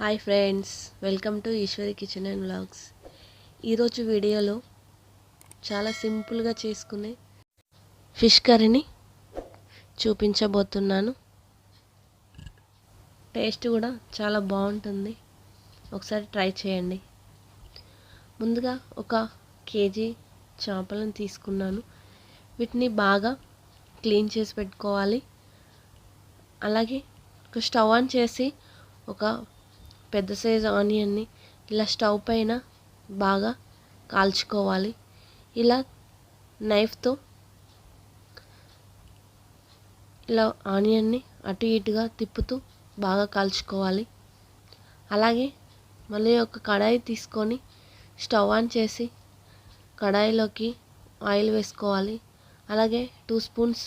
Hi friends welcome to Eshwari kitchen and vlogs ఈరోజు వీడియోలో చాలా సింపుల్గా చేసుకునే ఫిష్ కర్రీని చూపించబోతున్నాను. టేస్ట్ కూడా చాలా బాగుంటుంది. ఒకసారి ట్రై చేయండి. ముందుగా ఒక కేజీ చేపలను తీసుకున్నాను. వీటిని బాగా క్లీన్ చేసి పెట్టుకోవాలి. అలాగే ఒక స్టవ్ ఆన్ చేసి ఒక పెద్ద సైజు ఆనియన్ని ఇలా స్టవ్ పైన బాగా కాల్చుకోవాలి. ఇలా నైఫ్తో ఇలా ఆనియన్ని అటు ఇటుగా తిప్పుతూ బాగా కాల్చుకోవాలి. అలాగే మళ్ళీ ఒక కడాయి తీసుకొని స్టవ్ ఆన్ చేసి కడాయిలోకి ఆయిల్ వేసుకోవాలి. అలాగే టూ స్పూన్స్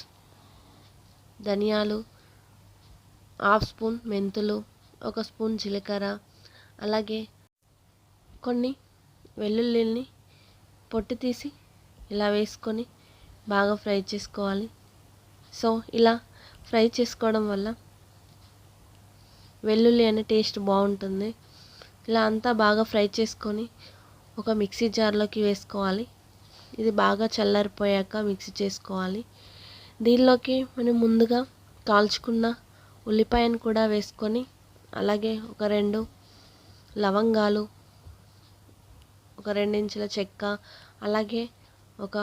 ధనియాలు హాఫ్ స్పూన్ మెంతులు ఒక స్పూన్ జీలకర్ర అలాగే కొన్ని వెల్లుల్లిని పొట్టు తీసి ఇలా వేసుకొని బాగా ఫ్రై చేసుకోవాలి. సో ఇలా ఫ్రై చేసుకోవడం వల్ల వెల్లుల్లి అనే టేస్ట్ బాగుంటుంది. ఇలా అంతా బాగా ఫ్రై చేసుకొని ఒక మిక్సీ జార్లోకి వేసుకోవాలి. ఇది బాగా చల్లారిపోయాక మిక్సీ చేసుకోవాలి. దీనిలోకి మనం ముందుగా కాల్చుకున్న ఉల్లిపాయను కూడా వేసుకొని అలాగే ఒక రెండు లవంగాలు ఒక రెండించుల చెక్క అలాగే ఒక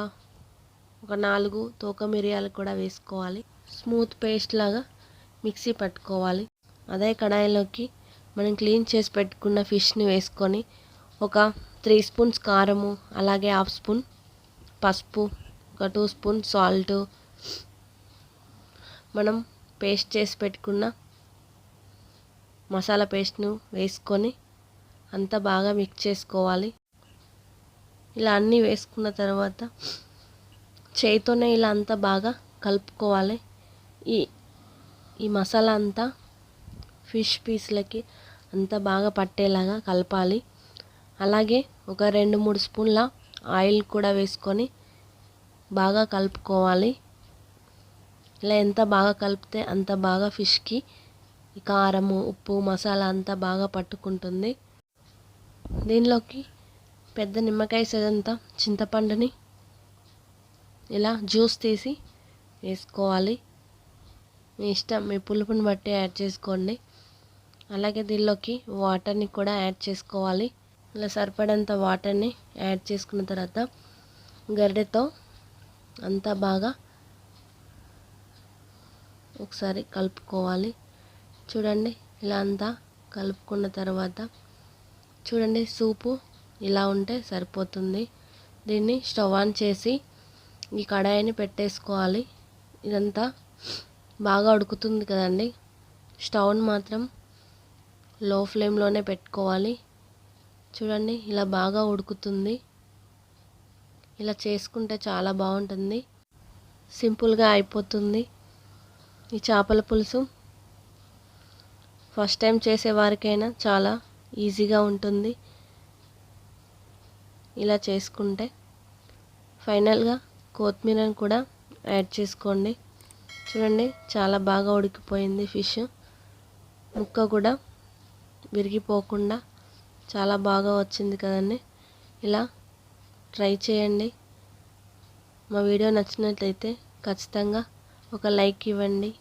ఒక నాలుగు తోక మిరియాలు కూడా వేసుకోవాలి. స్మూత్ పేస్ట్ లాగా మిక్సీ పట్టుకోవాలి. అదే కడాయిలోకి మనం క్లీన్ చేసి పెట్టుకున్న ఫిష్ని వేసుకొని ఒక త్రీ స్పూన్స్ కారము అలాగే హాఫ్ స్పూన్ పసుపు ఒక టూ స్పూన్ సాల్ట్. మనం పేస్ట్ చేసి పెట్టుకున్న మసాలా పేస్ట్ను వేసుకొని అంతా బాగా మిక్స్ చేసుకోవాలి. ఇలా అన్నీ వేసుకున్న తర్వాత చేయితోనే ఇలా అంతా బాగా కలుపుకోవాలి. ఈ ఈ మసాలా అంతా ఫిష్ పీస్లకి అంతా బాగా పట్టేలాగా కలపాలి. అలాగే ఒక రెండు మూడు స్పూన్ల ఆయిల్ కూడా వేసుకొని బాగా కలుపుకోవాలి. ఇలా ఎంత బాగా కలిపితే అంత బాగా ఫిష్కి కారము ఉప్పు మసాలా అంతా బాగా పట్టుకుంటుంది. దీనిలోకి పెద్ద నిమ్మకాయ సైజంతా చింతపండుని ఇలా జ్యూస్ తీసి వేసుకోవాలి. మీ ఇష్టం మీ పులుపుని బట్టి యాడ్ చేసుకోండి. అలాగే దీనిలోకి వాటర్ని కూడా యాడ్ చేసుకోవాలి. ఇలా సరిపడంత వాటర్ని యాడ్ చేసుకున్న తర్వాత గరిటెతో అంతా బాగా ఒకసారి కలుపుకోవాలి. చూడండి ఇలా అంతా కలుపుకున్న తర్వాత చూడండి సూపు ఇలా ఉంటే సరిపోతుంది. దీన్ని స్టవ్ ఆన్ చేసి ఈ కడాయిని పెట్టేసుకోవాలి. ఇదంతా బాగా ఉడుకుతుంది కదండి. స్టవ్ని మాత్రం లో ఫ్లేమ్లోనే పెట్టుకోవాలి. చూడండి ఇలా బాగా ఉడుకుతుంది. ఇలా చేసుకుంటే చాలా బాగుంటుంది. సింపుల్గా అయిపోతుంది. ఈ చేపల పులుసు ఫస్ట్ టైం చేసేవారికైనా చాలా ఈజీగా ఉంటుంది. ఇలా చేసుకుంటే ఫైనల్గా కొత్తిమీరని కూడా యాడ్ చేసుకోండి. చూడండి చాలా బాగా ఉడికిపోయింది ఫిష్. ముక్క కూడా విరిగిపోకుండా చాలా బాగా వచ్చింది కదండి. ఇలా ట్రై చేయండి. మా వీడియో నచ్చినట్లయితే ఖచ్చితంగా ఒక లైక్ ఇవ్వండి.